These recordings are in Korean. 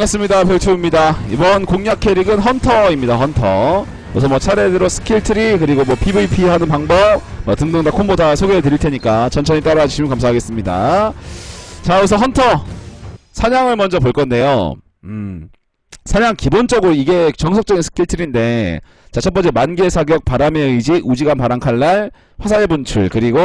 반갑습니다. 별초입니다. 이번 공략 캐릭은 헌터입니다. 헌터. 우선 뭐 차례대로 스킬 트리 그리고 뭐 PVP 하는 방법 뭐 등등 다 콤보 다 소개해 드릴 테니까 천천히 따라와 주시면 감사하겠습니다. 자, 우선 헌터 사냥을 먼저 볼 건데요. 음. 사냥 기본적으로 이게 정석적인 스킬 트리인데 자, 첫 번째 만개 사격, 바람의 의지, 우지간 바람 칼날, 화살 분출, 그리고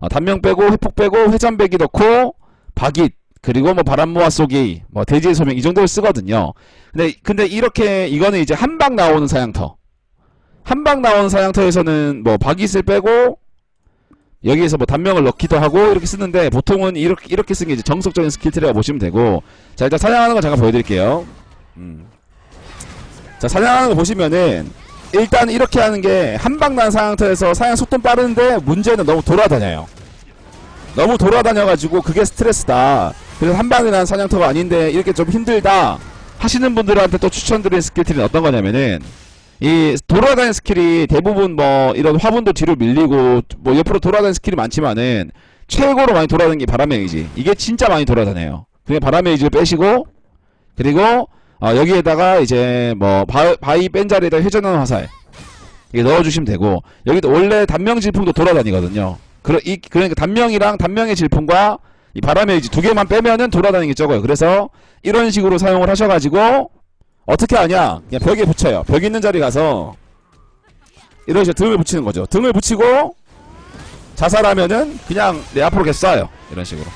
어, 단명 빼고 회폭 빼고 회전배기 넣고 박잇 그리고 뭐 바람모아 쏘기 뭐 대지의 소명 이 정도를 쓰거든요. 근데 근데 이렇게 이거는 이제 한 방 나오는 사양터. 한 방 나오는 사양터에서는 뭐 박잇을 빼고 여기에서 뭐 단명을 넣기도 하고 이렇게 쓰는데 보통은 이렇게 이렇게 쓴게 이제 정석적인 스킬 트리라고 보시면 되고 자 일단 사냥하는 거 잠깐 보여드릴게요. 음. 자 사냥하는 거 보시면은 일단 이렇게 하는 게 한 방 난 사양터에서 사양 속도 빠르는데 문제는 너무 돌아다녀요. 너무 돌아다녀가지고 그게 스트레스다. 그래서 한 방에 난 사냥터가 아닌데 이렇게 좀 힘들다 하시는 분들한테 또 추천드리는 스킬들이 어떤 거냐면은 이 돌아다니는 스킬이 대부분 뭐 이런 화분도 뒤로 밀리고 뭐 옆으로 돌아다니는 스킬이 많지만은 최고로 많이 돌아다니는 게 바람의 의지. 이게 진짜 많이 돌아다녀요. 그냥 바람의 의지를 빼시고 그리고 어 여기에다가 이제 뭐 바, 바위 뺀 자리에다 회전하는 화살 이게 넣어주시면 되고 여기도 원래 단명 질풍도 돌아다니거든요. 그러, 이, 그러니까 단명이랑 단명의 질풍과 이 바람의 의지 두 개만 빼면은 돌아다니는 게 적어요. 그래서 이런 식으로 사용을 하셔가지고 어떻게 하냐? 그냥 벽에 붙여요. 벽 있는 자리 가서 이런 식으로 등을 붙이는 거죠. 등을 붙이고 자살하면은 그냥 내 앞으로 계속 쏴요. 이런 식으로.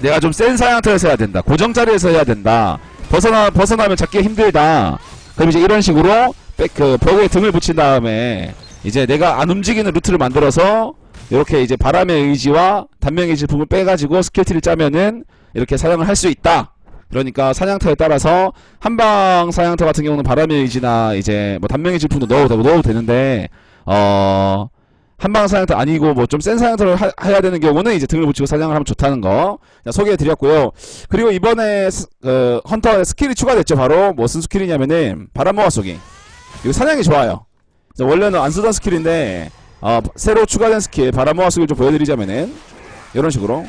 내가 좀센 사양터에서 해야 된다. 고정 자리에서 해야 된다. 벗어나 벗어나면 잡기 힘들다. 그럼 이제 이런 식으로 백, 그 벽에 등을 붙인 다음에 이제 내가 안 움직이는 루트를 만들어서 이렇게 이제 바람의 의지와 단명의 질풍을 빼가지고 스킬트를 짜면은 이렇게 사냥을 할 수 있다. 그러니까 사냥터에 따라서 한방 사냥터 같은 경우는 바람의 의지나 이제 뭐 단명의 질풍도 넣어도 넣어도 되는데 어 한방 사냥터 아니고 뭐 좀 센 사냥터를 하, 해야 되는 경우는 이제 등을 붙이고 사냥을 하면 좋다는 거 소개해 드렸고요. 그리고 이번에 스, 그 헌터에 스킬이 추가됐죠. 바로 무슨 스킬이냐면은 바람모아 쏘기. 이거 사냥이 좋아요. 원래는 안 쓰던 스킬인데 어, 새로 추가된 스킬 바람모아 쏘기를 좀 보여드리자면은 이런 식으로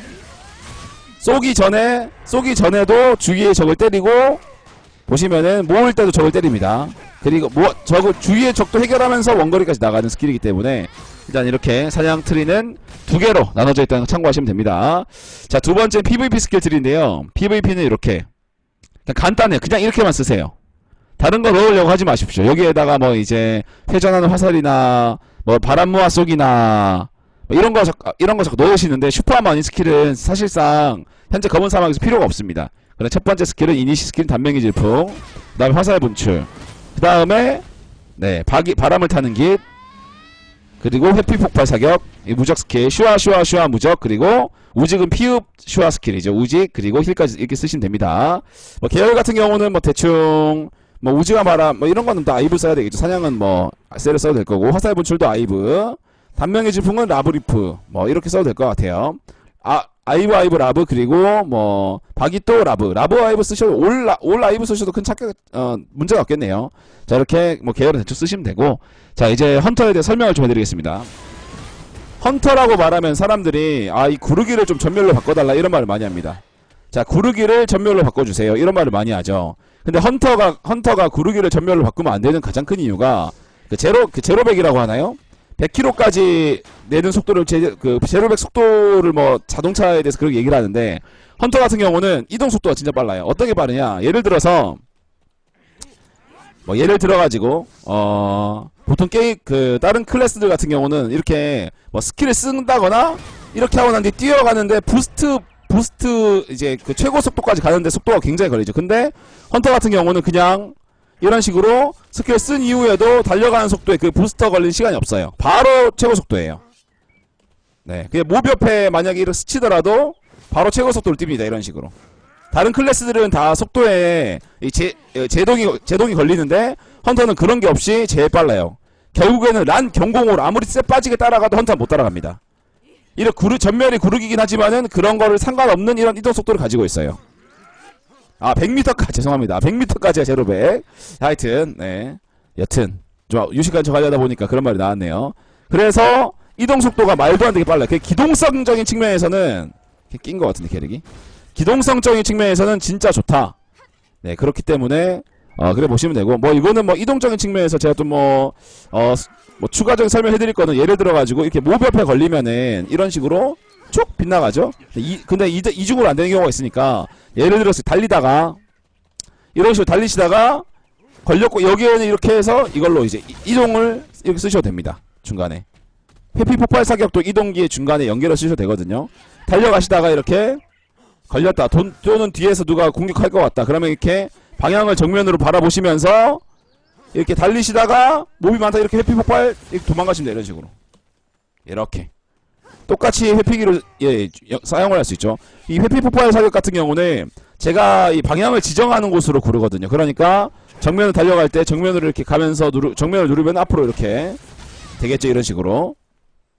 쏘기 전에 쏘기 전에도 주위의 적을 때리고 보시면은 모을 때도 적을 때립니다. 그리고 뭐 적을 주위의 적도 해결하면서 원거리까지 나가는 스킬이기 때문에 일단 이렇게 사냥 트리는 두 개로 나눠져 있다는 거 참고하시면 됩니다. 자, 두 번째 PVP 스킬 트리인데요. PVP는 이렇게 간단해요. 그냥 이렇게만 쓰세요. 다른 거 넣으려고 하지 마십시오. 여기에다가 뭐 이제 회전하는 화살이나 뭐 바람모아 쏘기나 뭐 이런 거 자- 이런 거 자꾸 넣으시는데 슈퍼마니 스킬은 사실상 현재 검은 사막에서 필요가 없습니다. 그래 첫 번째 스킬은 이니시 스킬은 단명의 질풍, 그다음에 화살 분출, 그다음에 네 바기 바람을 타는 깃, 그리고 회피 폭발 사격, 이 무적 스킬, 슈아 슈아 슈아 무적, 그리고 우직은 피읍 슈아 스킬이죠. 우직 그리고 힐까지 이렇게 쓰시면 됩니다. 뭐 계열 같은 경우는 뭐 대충 뭐 우지와 바람 뭐 이런 거는 다 아이브 써야 되겠죠. 사냥은 뭐 세를 써도 될 거고 화살 분출도 아이브, 단명의 질풍은 라브리프 뭐 이렇게 써도 될 것 같아요. 아 아이브 아이브 라브 그리고 뭐 바기또 라브 라브 아이브 쓰셔도 올, 라, 올 아이브 쓰셔도 큰 착각 어 문제가 없겠네요. 자 이렇게 뭐 계열은 대충 쓰시면 되고 자 이제 헌터에 대해 설명을 좀 해드리겠습니다. 헌터라고 말하면 사람들이 아 이 구르기를 좀 전멸로 바꿔달라 이런 말을 많이 합니다. 자 구르기를 전멸로 바꿔주세요 이런 말을 많이 하죠. 근데 헌터가 헌터가 구르기를 전멸로 바꾸면 안 되는 가장 큰 이유가 그 제로 그 제로백이라고 하나요? 100km까지 내는 속도를 제, 그 제로백 속도를 뭐 자동차에 대해서 그렇게 얘기를 하는데 헌터 같은 경우는 이동 속도가 진짜 빨라요. 어떻게 빠르냐? 예를 들어서 뭐 예를 들어 가지고 어 보통 게임 그 다른 클래스들 같은 경우는 이렇게 뭐 스킬을 쓴다거나 이렇게 하고 난 뒤에 뛰어가는데 부스트 부스트 이제 그 최고 속도까지 가는데 속도가 굉장히 걸리죠. 근데 헌터 같은 경우는 그냥 이런 식으로 스킬 쓴 이후에도 달려가는 속도에 그 부스터 걸린 시간이 없어요. 바로 최고 속도예요. 네. 그게 몹 옆에 만약에 이렇게 스치더라도 바로 최고 속도를 띱니다. 이런 식으로. 다른 클래스들은 다 속도에 이 제, 어, 제동이, 제동이 걸리는데 헌터는 그런 게 없이 제일 빨라요. 결국에는 란 경공으로 아무리 쎄 빠지게 따라가도 헌터는 못 따라갑니다. 이런 구르, 전멸이 구르기긴 하지만은 그런 거를 상관없는 이런 이동 속도를 가지고 있어요. 아, 100m까지, 죄송합니다. 100m까지가 제로백. 하여튼, 네. 여튼, 좀 유식한 척 하려다 보니까 그런 말이 나왔네요. 그래서 이동 속도가 말도 안 되게 빨라요. 그 기동성적인 측면에서는 낀 것 같은데, 캐릭이. 기동성적인 측면에서는 진짜 좋다. 네, 그렇기 때문에 어 그래 보시면 되고 뭐 이거는 뭐 이동적인 측면에서 제가 또뭐 어 뭐 추가적인 설명해 드릴 거는 예를 들어 가지고 이렇게 모옆에 걸리면은 이런 식으로 쭉 빗나가죠. 이, 근데 이, 이중으로 안 되는 경우가 있으니까 예를 들어서 달리다가 이런 식으로 달리시다가 걸렸고 여기에는 이렇게 해서 이걸로 이제 이- 이동을 이렇게 쓰셔도 됩니다. 중간에 회피 폭발 사격도 이동기의 중간에 연결을 쓰셔도 되거든요. 달려가시다가 이렇게 걸렸다. 돈, 또는 뒤에서 누가 공격할 것 같다. 그러면 이렇게 방향을 정면으로 바라보시면서 이렇게 달리시다가 몹이 많다 이렇게 회피 폭발 이렇게 도망가시면 돼요. 이런 식으로. 이렇게. 똑같이 회피기로 예, 여- 사용을 할 수 있죠. 이 회피 폭발 사격 같은 경우는 제가 이 방향을 지정하는 곳으로 고르거든요. 그러니까 정면을 달려갈 때 정면으로 이렇게 가면서 누르, 정면을 누르면 앞으로 이렇게 되겠죠. 이런 식으로.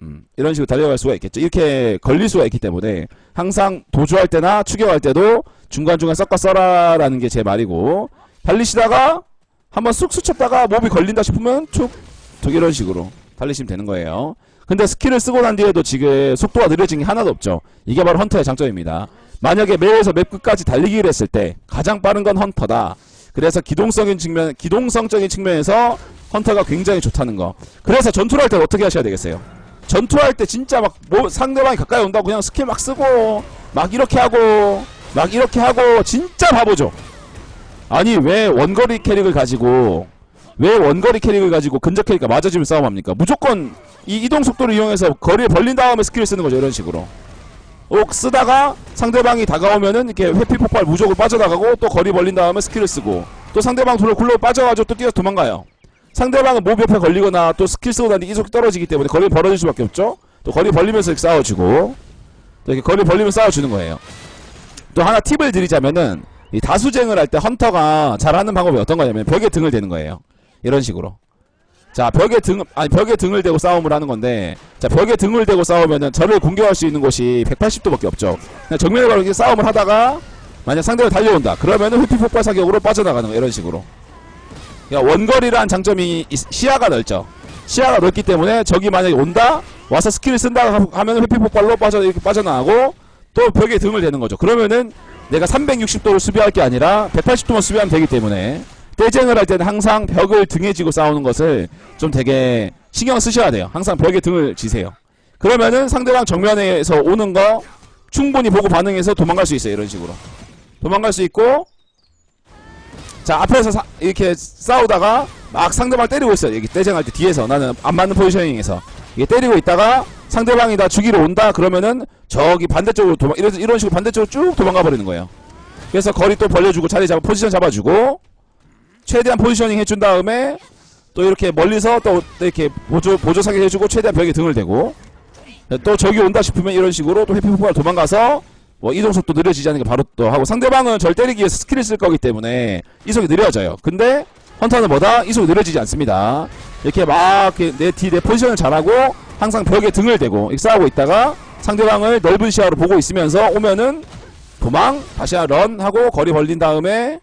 음, 이런 식으로 달려갈 수가 있겠죠. 이렇게 걸릴 수가 있기 때문에 항상 도주할 때나 추격할 때도 중간중간 섞어 써라라는 게 제 말이고 달리시다가 한번 쑥 스쳤다가 몸이 걸린다 싶으면 툭, 툭 이런 식으로 달리시면 되는 거예요. 근데 스킬을 쓰고 난 뒤에도 지금 속도가 느려진 게 하나도 없죠. 이게 바로 헌터의 장점입니다. 만약에 맵에서 맵 끝까지 달리기를 했을 때 가장 빠른 건 헌터다. 그래서 기동성인 측면, 기동성적인 측면에서 헌터가 굉장히 좋다는 거. 그래서 전투를 할 때 어떻게 하셔야 되겠어요? 전투할 때 진짜 막 뭐 상대방이 가까이 온다고 그냥 스킬 막 쓰고 막 이렇게 하고 막 이렇게 하고 진짜 바보죠. 아니 왜 원거리 캐릭을 가지고 왜 원거리 캐릭을 가지고 근접 캐릭과 맞아주면 싸움합니까? 무조건 이 이동 속도를 이용해서 거리를 벌린 다음에 스킬을 쓰는 거죠 이런 식으로. 옥 쓰다가 상대방이 다가오면은 이렇게 회피 폭발 무조건 빠져나가고 또 거리 벌린 다음에 스킬을 쓰고 또 상대방 돌로 굴러 빠져가지고 또 뛰어 도망가요. 상대방은 몹 옆에 걸리거나 또 스킬 쓰고 다니 이속 떨어지기 때문에 거리 벌어질 수밖에 없죠. 또 거리 벌리면서 이렇게 싸워주고 또 이렇게 거리 벌리면 싸워주는 거예요. 또 하나 팁을 드리자면은 이 다수쟁을 할 때 헌터가 잘하는 방법이 어떤 거냐면 벽에 등을 대는 거예요. 이런 식으로. 자 벽에 등 아니 벽에 등을 대고 싸움을 하는 건데 자 벽에 등을 대고 싸우면은 저를 공격할 수 있는 곳이 180도밖에 없죠. 그냥 정면에 바로 이렇게 싸움을 하다가 만약 상대가 달려온다 그러면은 회피 폭발 사격으로 빠져나가는 거 이런 식으로. 그러니까 원거리란 장점이 있- 시야가 넓죠. 시야가 넓기 때문에 적이 만약에 온다 와서 스킬을 쓴다 하면 회피 폭발로 빠져 이렇게 빠져나가고 또 벽에 등을 대는 거죠. 그러면은 내가 360도를 수비할 게 아니라 180도만 수비하면 되기 때문에 떼쟁을 할 때는 항상 벽을 등에 지고 싸우는 것을 좀 되게 신경 쓰셔야 돼요. 항상 벽에 등을 지세요. 그러면은 상대방 정면에서 오는 거 충분히 보고 반응해서 도망갈 수 있어요. 이런 식으로. 도망갈 수 있고 자 앞에서 사- 이렇게 싸우다가 막 상대방 때리고 있어요. 여기 떼쟁할 때 뒤에서 나는 안 맞는 포지셔닝에서 이게 때리고 있다가 상대방이 나 죽이러 온다 그러면은 저기 반대쪽으로 도망 이런 이런 식으로 반대쪽으로 쭉 도망가 버리는 거예요. 그래서 거리 또 벌려주고 자리 잡아 포지션 잡아주고 최대한 포지셔닝 해준 다음에 또 이렇게 멀리서 또 이렇게 보조 보조 사격 해주고 최대한 벽에 등을 대고 또 저기 온다 싶으면 이런 식으로 또 회피 폭발 도망가서 뭐 이동 속도 느려지지 않으니까 바로 또 하고 상대방은 절 때리기 위해서 스킬을 쓸 거기 때문에 이속이 느려져요. 근데 헌터는 뭐다 이속이 느려지지 않습니다. 이렇게 막 내 뒤 내 포지션을 잘하고 항상 벽에 등을 대고 싸우고 있다가 상대방을 넓은 시야로 보고 있으면서 오면은 도망 다시 런 하고 거리 벌린 다음에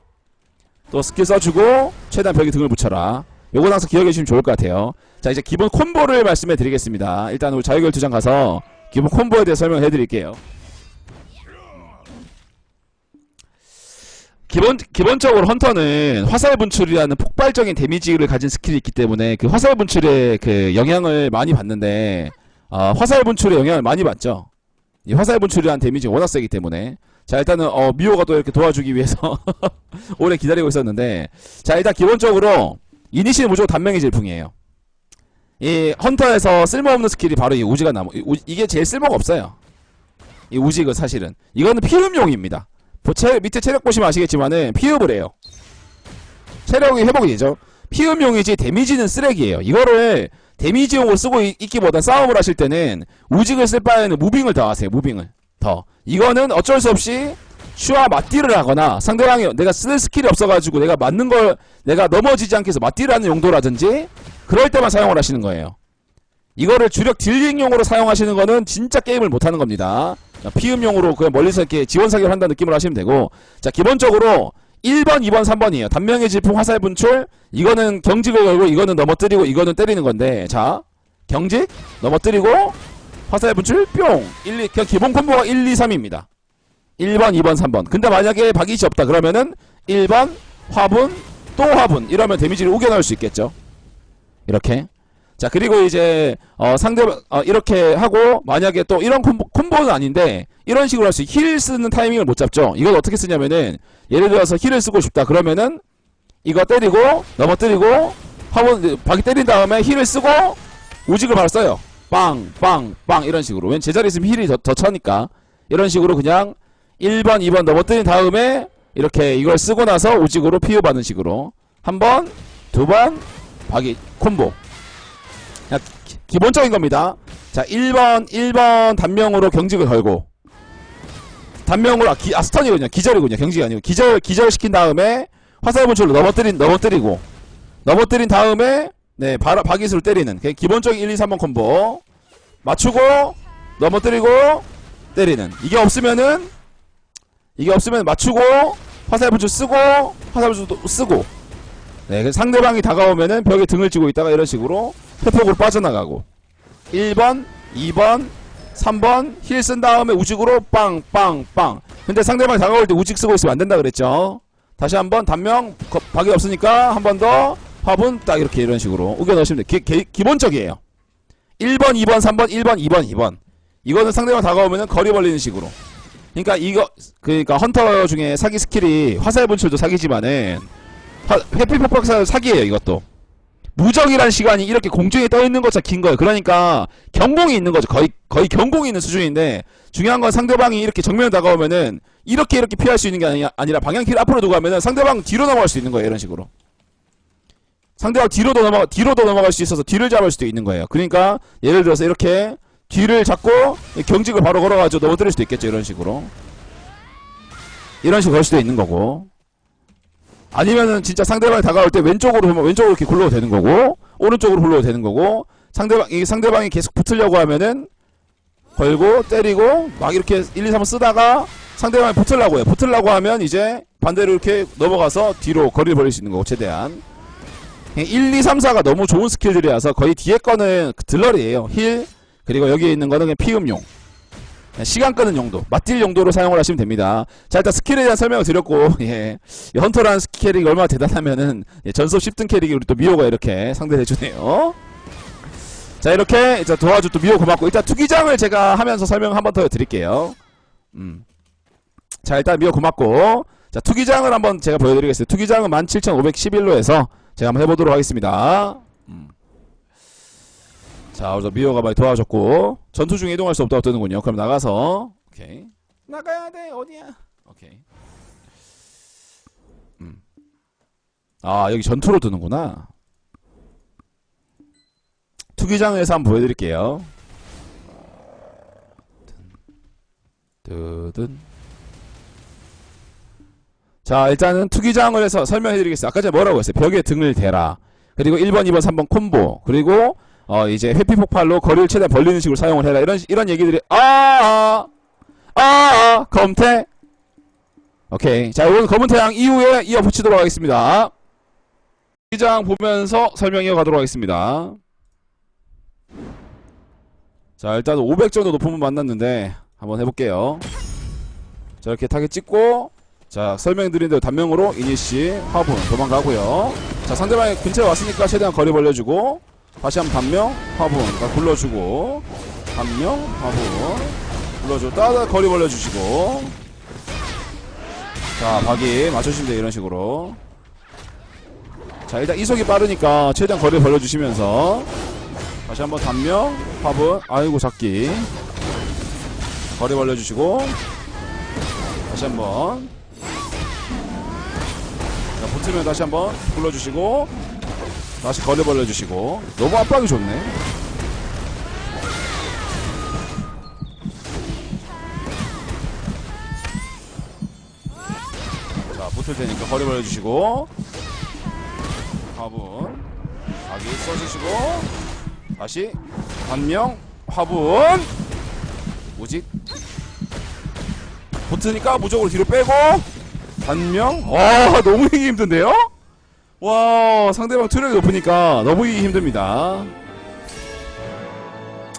또 스킬 써주고 최대한 벽에 등을 붙여라. 요건 항상 기억해 주시면 좋을 것 같아요. 자 이제 기본 콤보를 말씀해 드리겠습니다. 일단 우리 자유결투장 가서 기본 콤보에 대해 설명해 드릴게요. 기본 기본적으로 헌터는 화살 분출이라는 폭발적인 데미지를 가진 스킬이 있기 때문에 그 화살 분출의 그 영향을 많이 받는데 아, 화살 분출의 영향을 많이 받죠. 이 화살 분출이라는 데미지가 워낙 세기 때문에 자 일단은 어 미호가 또 이렇게 도와주기 위해서 오래 기다리고 있었는데 자 일단 기본적으로 이니시는 무조건 단명의 질풍이에요. 이 헌터에서 쓸모없는 스킬이 바로 이 우지가 나무 이 우- 이게 제일 쓸모가 없어요. 이 우지가 사실은 이거는 피흡용입니다. 보- 체, 밑에 체력 보시면 아시겠지만은 피흡을 해요. 체력이 회복이 되죠. 피흡용이지 데미지는 쓰레기예요. 이거를 데미지용으로 쓰고 있, 있기보다 싸움을 하실 때는 우직을 쓸 바에는 무빙을 더 하세요. 무빙을 더. 이거는 어쩔 수 없이 슈와 맞디를 하거나 상대방이 내가 쓸 스킬이 없어가지고 내가 맞는 걸 내가 넘어지지 않게 해서 맞디를 하는 용도라든지 그럴 때만 사용을 하시는 거예요. 이거를 주력 딜링용으로 사용하시는 거는 진짜 게임을 못하는 겁니다. 자, 피음용으로 그냥 멀리서 이렇게 지원 사격을 한다는 느낌으로 하시면 되고 자 기본적으로 1번, 2번, 3번이에요. 단명의 질풍 화살 분출 이거는 경직을 걸고 이거는 넘어뜨리고 이거는 때리는 건데 자 경직 넘어뜨리고 화살 분출 뿅 1, 2, 그냥 기본 콤보가 1, 2, 3입니다. 1번, 2번, 3번. 근데 만약에 박이시 없다 그러면은 1번 화분 또 화분 이러면 데미지를 우겨넣을 수 있겠죠. 이렇게. 자 그리고 이제 어 상대 어 이렇게 하고 만약에 또 이런 콤보, 콤보는 아닌데 이런 식으로 할 수 힐 쓰는 타이밍을 못 잡죠. 이걸 어떻게 쓰냐면은 예를 들어서 힐을 쓰고 싶다 그러면은 이거 때리고 넘어뜨리고 화분 박이 때린 다음에 힐을 쓰고 우직을 바로 써요. 빵, 빵, 빵 이런 식으로. 왠 제자리 있으면 힐이 더, 더 차니까 이런 식으로 그냥 1번, 2번 넘어뜨린 다음에 이렇게 이걸 쓰고 나서 우직으로 피우 받는 식으로 한 번, 두 번, 박이 콤보. 그냥 기- 기본적인 겁니다. 자, 1번, 1번 단명으로 경직을 걸고. 단명으로 아, 기, 아 스턴이군요. 기절이군요. 경직이 아니고. 기절 기절시킨 다음에 화살 분출로 넘어뜨린 넘어뜨리고. 넘어뜨린 다음에 네, 바로 박이수를 때리는. 기본적인 1, 2, 3번 콤보. 맞추고 넘어뜨리고 때리는. 이게 없으면은 이게 없으면 맞추고 화살 분출 쓰고 화살 분출도 쓰고 네, 그래서 상대방이 다가오면은 벽에 등을 쥐고 있다가 이런 식으로 회폭으로 빠져나가고. 1번, 2번, 3번 힐 쓴 다음에 우직으로 빵빵빵. 근데 상대방이 다가올 때 우직 쓰고 있으면 안 된다 그랬죠? 다시 한번 단명 거- 박이 없으니까 한 번 더 화분 딱 이렇게 이런 식으로 우겨 넣으시면 돼요 기, 기, 기 본적이에요. 1번 2번 3번 1번 2번 2번. 이거는 상대방 다가오면은 거리 벌리는 식으로. 그러니까 이거 그러니까 헌터 중에 사기 스킬이 화살 분출도 사기지만은 화- 회피 폭박사 사기예요 이것도 무적이란 시간이 이렇게 공중에 떠 있는 것처럼 긴 거예요. 그러니까 경공이 있는 거죠. 거의 거의 경공이 있는 수준인데 중요한 건 상대방이 이렇게 정면 다가오면은 이렇게 이렇게 피할 수 있는 게 아니, 아니라 방향키를 앞으로 두고 하면은 상대방 뒤로 넘어갈 수 있는 거예요. 이런 식으로. 상대방 뒤로도 넘어 뒤로도 넘어갈 수 있어서 뒤를 잡을 수도 있는 거예요. 그러니까 예를 들어서 이렇게 뒤를 잡고 경직을 바로 걸어가지고 넘어뜨릴 수도 있겠죠. 이런 식으로. 이런 식으로 걸 수도 있는 거고. 아니면은 진짜 상대방이 다가올 때 왼쪽으로 보면 왼쪽으로 이렇게 굴러도 되는 거고 오른쪽으로 굴러도 되는 거고 상대방 이 상대방이 계속 붙으려고 하면은 걸고 때리고 막 이렇게 1, 2, 3을 쓰다가 상대방이 붙으려고 해요. 붙으려고 하면 이제 반대로 이렇게 넘어가서 뒤로 거리를 벌릴 수 있는 거고 최대한 1, 2, 3, 4가 너무 좋은 스킬들이라서 거의 뒤에 거는 그 들러리예요. 힐 그리고 여기 있는 거는 그냥 피음용 시간 끄는 용도 맞딜 용도로 사용을 하시면 됩니다. 자 일단 스킬에 대한 설명을 드렸고 예. 이 헌터라는 캐릭이 얼마나 대단하면은 예, 전섭 10등 캐릭이 우리 또 미호가 이렇게 상대를 해주네요. 자 이렇게 이제 도와줘 또 미호 고맙고 일단 투기장을 제가 하면서 설명 한 번 더 드릴게요. 음. 자 일단 미호 고맙고 자 투기장을 한번 제가 보여드리겠습니다. 투기장은 17,511로 해서 제가 한번 해보도록 하겠습니다. 음. 자 우선 미호가 많이 도와줬고 전투 중에 이동할 수 없다고 뜨는군요. 그럼 나가서 오케이 나가야 돼 어디야? 오케이. 음. 아 여기 전투로 뜨는구나. 투기장에서 한번 보여드릴게요. 뜨든. 자, 일단은 투기장을 해서 설명해드리겠습니다. 아까 전에 뭐라고 했어요? 벽에 등을 대라. 그리고 1번, 2번, 3번 콤보. 그리고, 어, 이제 회피 폭발로 거리를 최대한 벌리는 식으로 사용을 해라. 이런, 이런 얘기들이, 아, 아, 아, 아, 검태. 오케이. 자, 이건 검은 태양 이후에 이어 붙이도록 하겠습니다. 투기장 보면서 설명 이어가도록 하겠습니다. 자 일단 500 정도 높으면 만났는데 한번 해볼게요 자 이렇게 타겟 찍고 자 설명드린 대로 단명으로 이니시 화분 도망가고요 자 상대방이 근처에 왔으니까 최대한 거리 벌려주고 다시 한번 단명 화분. 그러니까 굴러주고. 단명 화분. 굴러주고 따다 거리 벌려주시고. 자 박이 맞춰주시면 돼요 이런 식으로. 자 일단 이속이 빠르니까 최대한 거리 벌려주시면서. 다시 한번 단명, 화분, 아이고 잡기. 거리 벌려주시고. 다시 한번. 자 붙으면 다시 한번 불러주시고 다시 거리 벌려주시고. 너무 압박이 좋네. 자 붙을 테니까 거리 벌려주시고. 화분. 아기 써주시고. 다시 단명 화분. 오직 붙으니까 무적으로 뒤로 빼고 단명. 와 너무 이기 힘든데요? 와 상대방 투력이 높으니까 너무 이기 힘듭니다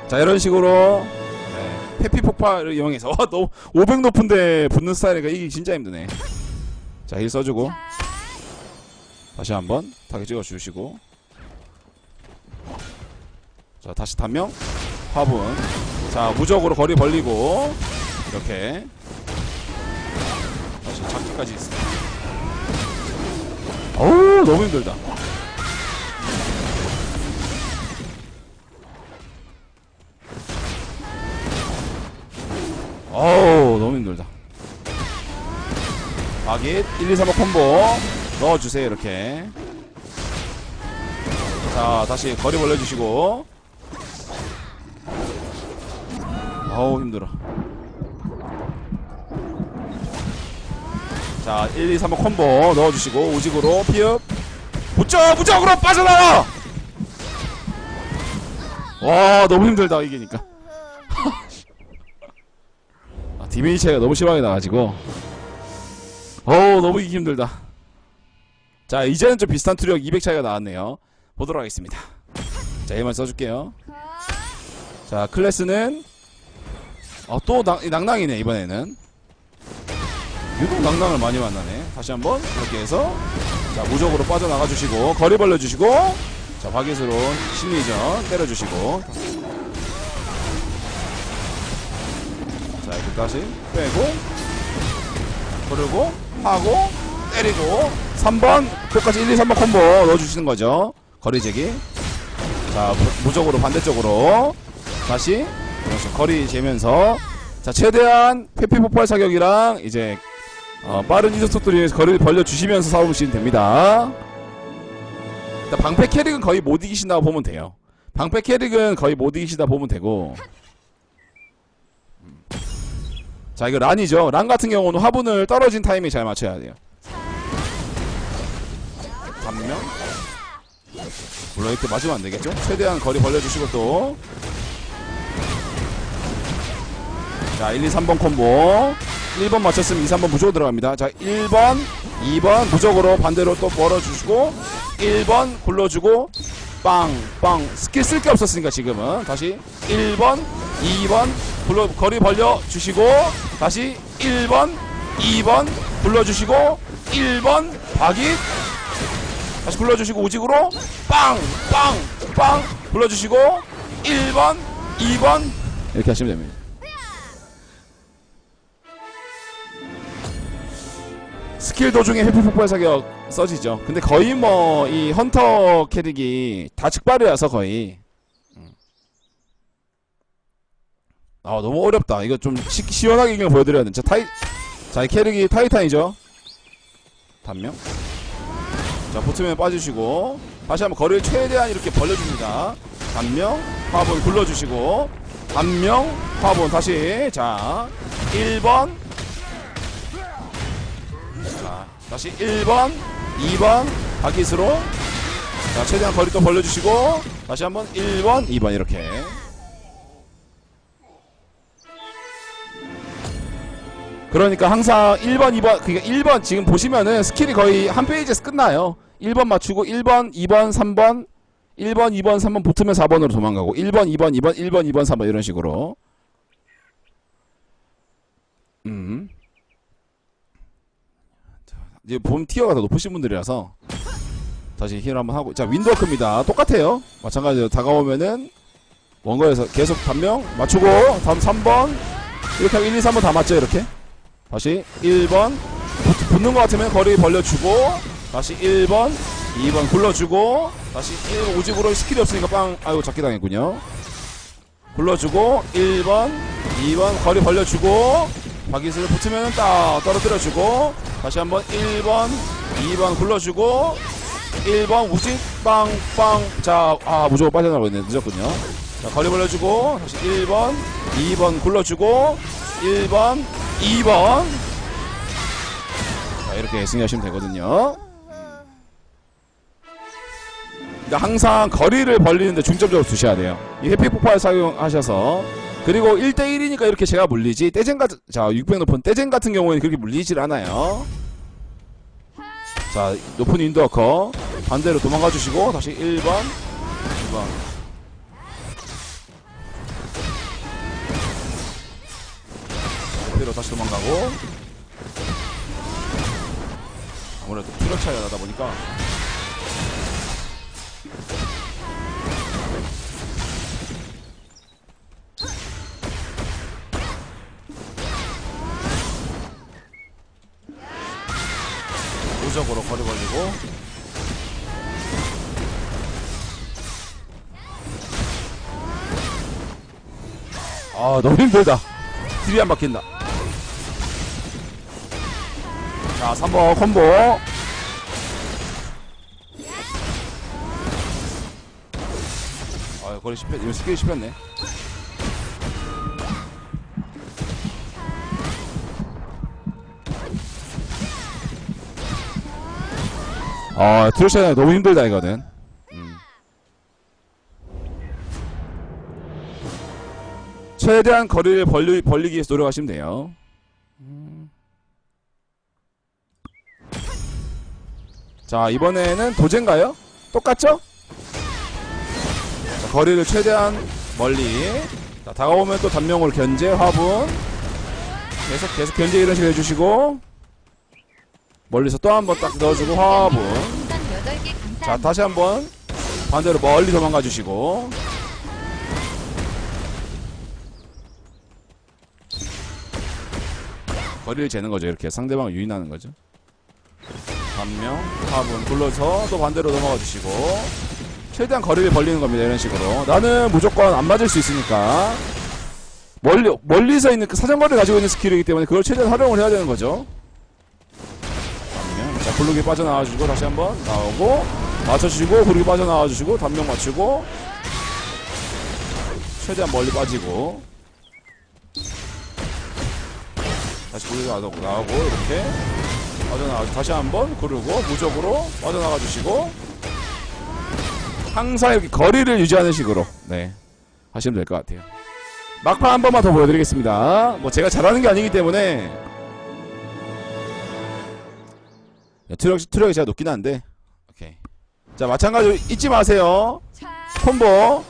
자 이런 식으로 네, 회피 폭발을 이용해서 와, 너무 500 높은데 붙는 스타일이니까 이게 진짜 힘드네. 자, 힐 써주고 다시 한번 타겟 찍어주시고 자, 다시 단명 화분 자, 무적으로 거리 벌리고 이렇게 다시 잡기까지 있습니다. 어우, 너무 힘들다. 어우 너무 힘들다. 마깃 1, 2, 3, 5 콤보. 넣어주세요 이렇게. 자 다시 거리 벌려주시고. 어우 힘들어 자 1, 2, 3, 5 콤보 넣어주시고 우직으로 피읍. 무적 무적으로 빠져나가 와 너무 힘들다 이기니까. 아, 디메이 차이가 너무 심하게 나가지고. 어우 너무 이기 힘들다. 자 이제는 좀 비슷한 투력 200 차이가 나왔네요. 보도록 하겠습니다. 자 얘만 써줄게요. 자 클래스는 어, 또 낭, 낭낭이네 이번에는 유독 낭낭을 많이 만나네. 다시 한번 이렇게 해서 자 무적으로 빠져나가 주시고 거리 벌려 주시고 자 박예수로 심리전 때려 주시고. 자 이렇게 다시 빼고 그리고 하고 때리고 3번 끝까지 1, 2, 3번 콤보 넣어주시는 거죠. 거리 재기. 자 무- 무적으로 반대쪽으로 다시 그렇죠. 거리 재면서. 자 최대한 회피 폭발 사격이랑 이제 어, 빠른 이속 속도를 위해서 거리를 벌려주시면서 싸우시면 됩니다. 방패 캐릭은 거의 못 이기신다고 보면 돼요. 방패 캐릭은 거의 못 이기시다 보면 되고. 자 이거 란이죠. 란 같은 경우는 화분을 떨어진 타이밍에 잘 맞춰야 돼요. 반면? 물론 이렇게 맞으면 안 되겠죠? 최대한 거리 벌려주시고 또. 자, 1, 2, 3번 콤보. 1번 맞췄으면 2, 3번 무조건 들어갑니다. 자, 1번, 2번 무적으로 반대로 또 멀어주시고 1번 굴러주고 빵, 빵. 스킬 쓸 게 없었으니까 지금은. 다시 1번, 2번 굴러, 거리 벌려 주시고 다시 1번, 2번 굴러 주시고 1번 박이 다시 굴러 주시고 우직으로 빵, 빵, 빵 굴러 주시고 1번, 2번 이렇게 하시면 됩니다. 스킬 도중에 회피 폭발 사격 써지죠. 근데 거의 뭐 이 헌터 캐릭이 다 직발이라서 거의. 음. 아 너무 어렵다. 이거 좀 시, 시원하게 그냥 보여드려야 돼. 자 타이 자이 캐릭이 타이탄이죠. 단명. 자 붙으면 빠지시고 다시 한번 거리를 최대한 이렇게 벌려줍니다. 단명 화분 굴러주시고 단명 화분 다시 자 1번 다시 1번, 2번, 박이스로. 자, 최대한 거리 또 벌려주시고, 다시 한번 1번, 2번, 이렇게. 그러니까 항상 1번, 2번, 그러니까 1번, 지금 보시면은 스킬이 거의 한 페이지에서 끝나요. 1번 맞추고, 1번, 2번, 3번, 1번, 2번, 3번 붙으면 4번으로 도망가고, 1번, 2번, 2번, 1번, 2번, 3번, 이런 식으로. 음. 이제 봄 티어가 더 높으신 분들이라서 다시 힐 한번 하고 자 윈도크입니다. 똑같아요. 마찬가지로 다가오면은 원거에서 계속 단명 맞추고 다음 3번. 이렇게 하고 1, 2, 3번 다 맞죠 이렇게? 다시 1번. 붙, 붙는 것 같으면 거리 벌려주고 다시 1번 2번 굴러주고 다시 1번 오직으로 스킬이 없으니까 빵 아이고 잡기 당했군요. 굴러주고 1번 2번 거리 벌려주고 박이슬 붙으면 딱 떨어뜨려주고 다시 한번 1번 2번 굴러주고 1번 우직 빵빵. 자아 무조건 빠져나가고 있네 늦었군요. 자 거리 벌려주고 다시 1번 2번 굴러주고 1번 2번. 자 이렇게 승리하시면 되거든요. 항상 거리를 벌리는데 중점적으로 두셔야 돼요. 이 해피 폭발 사용하셔서 그리고 1대1이니까 이렇게 제가 물리지. 같은 자 600 높은 떼젠 같은 경우에는 그렇게 물리질 않아요. 자 높은 인도어커. 반대로 도망가 주시고 다시 1번 2번. 다시 도망가고. 아무래도 투력 차이가 나다 보니까 무적으로 거리 벌리고. 아 너무 힘들다. 딜이 안 박힌다. 자 3번 콤보. 아 거리 씹혔 이거 스킬 씹혔네 아 트루샤는 너무 힘들다 이거는 음. 최대한 거리를 벌리, 벌리기 위해서 노력하시면 돼요 음. 자 이번에는 도제인가요? 똑같죠? 자, 거리를 최대한 멀리 자, 다가오면 또 단명으로 견제 화분 계속 계속 견제 이런 식으로 해주시고 멀리서 또 한 번 딱 넣어주고 화분 자 다시 한번 반대로 멀리 도망가 주시고. 거리를 재는 거죠. 이렇게 상대방을 유인하는 거죠. 반명 화분 굴러서 또 반대로 넘어가 주시고. 최대한 거리를 벌리는 겁니다. 이런 식으로. 나는 무조건 안 맞을 수 있으니까. 멀리 멀리서 있는 그 사정거리를 가지고 있는 스킬이기 때문에 그걸 최대한 활용을 해야 되는 거죠. 반면 자 굴르기 빠져나와 주시고 다시 한번 나오고 맞춰주시고 굴르기 빠져나와 주시고 단명 맞추고 최대한 멀리 빠지고. 다시 굴르기 나오고 이렇게. 빠져나와 다시 한번 구르고 무적으로 빠져나가 주시고. 항상 이렇게 거리를 유지하는 식으로 네. 하시면 될 것 같아요. 막판 한 번만 더 보여드리겠습니다. 뭐 제가 잘하는 게 아니기 때문에. 야, 트럭, 트럭이 제가 높긴 한데 자 마찬가지로 잊지 마세요. 콤보.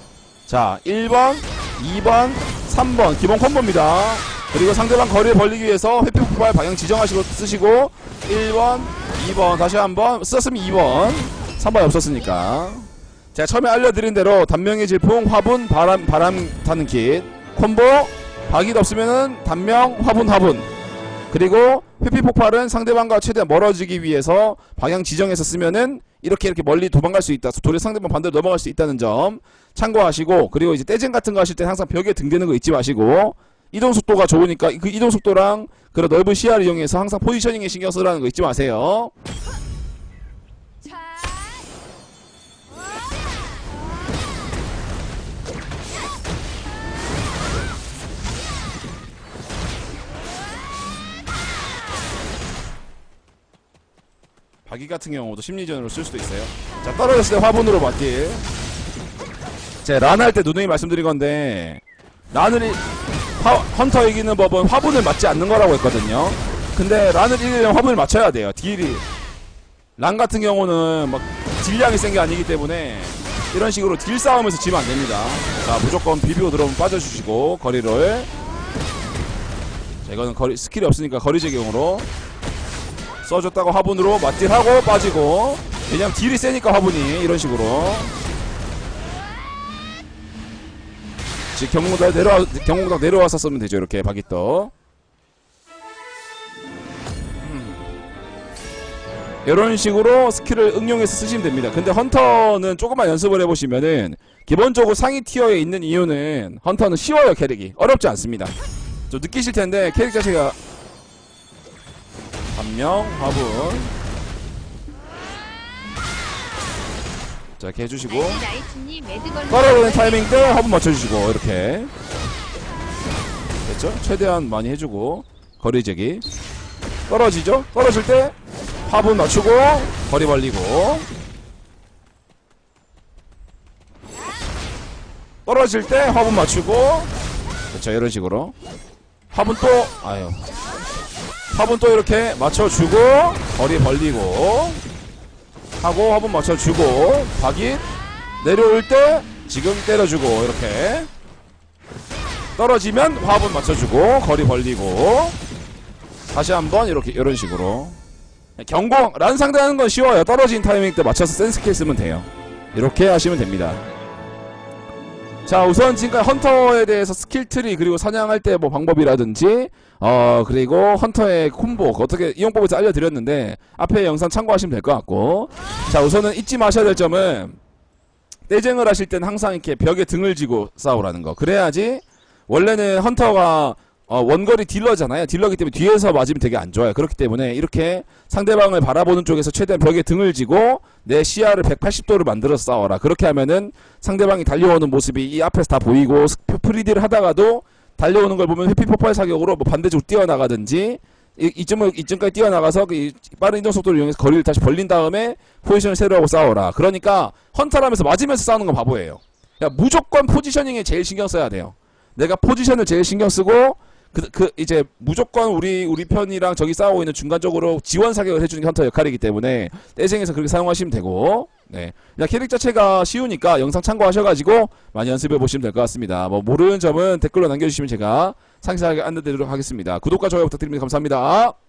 자 1번 2번 3번. 기본 콤보입니다. 그리고 상대방 거리를 벌리기 위해서 회피 폭발 방향 지정하시고 쓰시고 1번 2번. 다시 한번. 썼으면 2번. 3번 없었으니까. 제가 처음에 알려드린 대로 단명의 질풍 화분 바람 바람 타는 킷. 콤보. 박이 없으면은 단명 화분 화분. 그리고 회피 폭발은 상대방과 최대한 멀어지기 위해서 방향 지정해서 쓰면은 이렇게 이렇게 멀리 도망갈 수 있다. 도리 상대방 반대로 넘어갈 수 있다는 점 참고하시고 그리고 이제 떼쟁 같은 거 하실 때 항상 벽에 등대는 거 잊지 마시고 이동 속도가 좋으니까 그 이동 속도랑 그런 넓은 시야를 이용해서 항상 포지셔닝에 신경 쓰라는 거 잊지 마세요. 박이 같은 경우도 심리전으로 쓸 수도 있어요. 자 떨어졌을 때 화분으로 맞길. 제란 할 때 누누이 말씀드린 건데 란을 이- 화- 헌터 이기는 법은 화분을 맞지 않는 거라고 했거든요. 근데 란을 이기려면 화분을 맞춰야 돼요. 딜이 란 같은 경우는 막 딜량이 센 게 아니기 때문에 이런 식으로 딜 싸움에서 지면 안 됩니다. 자 무조건 비비고 들어오면 빠져주시고 거리를 자 이거는 거리 스킬이 없으니까 거리 제경으로 써줬다고 화분으로 맞딜하고 빠지고. 왜냐면 딜이 세니까 화분이 이런 식으로. 지금 경공당 내려와 경공당 내려와서 쓰면 되죠 이렇게 박이떠 음. 이런 식으로 스킬을 응용해서 쓰시면 됩니다. 근데 헌터는 조금만 연습을 해보시면은 기본적으로 상위 티어에 있는 이유는 헌터는 쉬워요 캐릭이. 어렵지 않습니다. 좀 느끼실 텐데 캐릭 자체가 반명 화분. 자 이렇게 해주시고. 떨어지는 타이밍 때 화분 맞춰주시고 이렇게. 됐죠? 최대한 많이 해주고 거리 제기. 떨어지죠? 떨어질 때 화분 맞추고 거리 벌리고. 떨어질 때 화분 맞추고. 그렇죠 이런 식으로. 화분 또 아유 화분 또 이렇게 맞춰주고 거리 벌리고 하고 화분 맞춰주고 박이 내려올 때 지금 때려주고 이렇게. 떨어지면 화분 맞춰주고 거리 벌리고. 다시 한번 이렇게 이런 식으로. 경고! 란 상대하는 건 쉬워요. 떨어진 타이밍 때 맞춰서 센스 스킬 쓰면 돼요. 이렇게 하시면 됩니다 자 우선 지금까지 헌터에 대해서 스킬 트리 그리고 사냥할 때 뭐 방법이라든지 어 그리고 헌터의 콤보 어떻게 이용법에서 알려드렸는데 앞에 영상 참고하시면 될 것 같고. 자 우선은 잊지 마셔야 될 점은 떼쟁을 하실 때는 항상 이렇게 벽에 등을 지고 싸우라는 거. 그래야지 원래는 헌터가 어, 원거리 딜러잖아요. 딜러기 때문에 뒤에서 맞으면 되게 안 좋아요. 그렇기 때문에 이렇게 상대방을 바라보는 쪽에서 최대한 벽에 등을 지고 내 시야를 180도를 만들어서 싸워라. 그렇게 하면은 상대방이 달려오는 모습이 이 앞에서 다 보이고 스- 프리딜을 하다가도 달려오는 걸 보면 회피 폭발 사격으로 뭐 반대쪽으로 뛰어나가든지 이, 이쯤을 이쯤까지 뛰어나가서 그 이- 빠른 이동 속도를 이용해서 거리를 다시 벌린 다음에 포지션을 새로 하고 싸워라. 그러니까 헌터라면서 맞으면서 싸우는 건 바보예요. 야, 무조건 포지셔닝에 제일 신경 써야 돼요. 내가 포지션을 제일 신경 쓰고 그, 그 이제 무조건 우리 우리 편이랑 저기 싸우고 있는 중간적으로 지원 사격을 해주는 게 헌터 역할이기 때문에 떼쟁에서 그렇게 사용하시면 되고. 네. 그냥 캐릭 자체가 쉬우니까 영상 참고하셔가지고 많이 연습해 보시면 될 것 같습니다. 뭐 모르는 점은 댓글로 남겨주시면 제가 상세하게 안내드리도록 하겠습니다. 구독과 좋아요 부탁드립니다. 감사합니다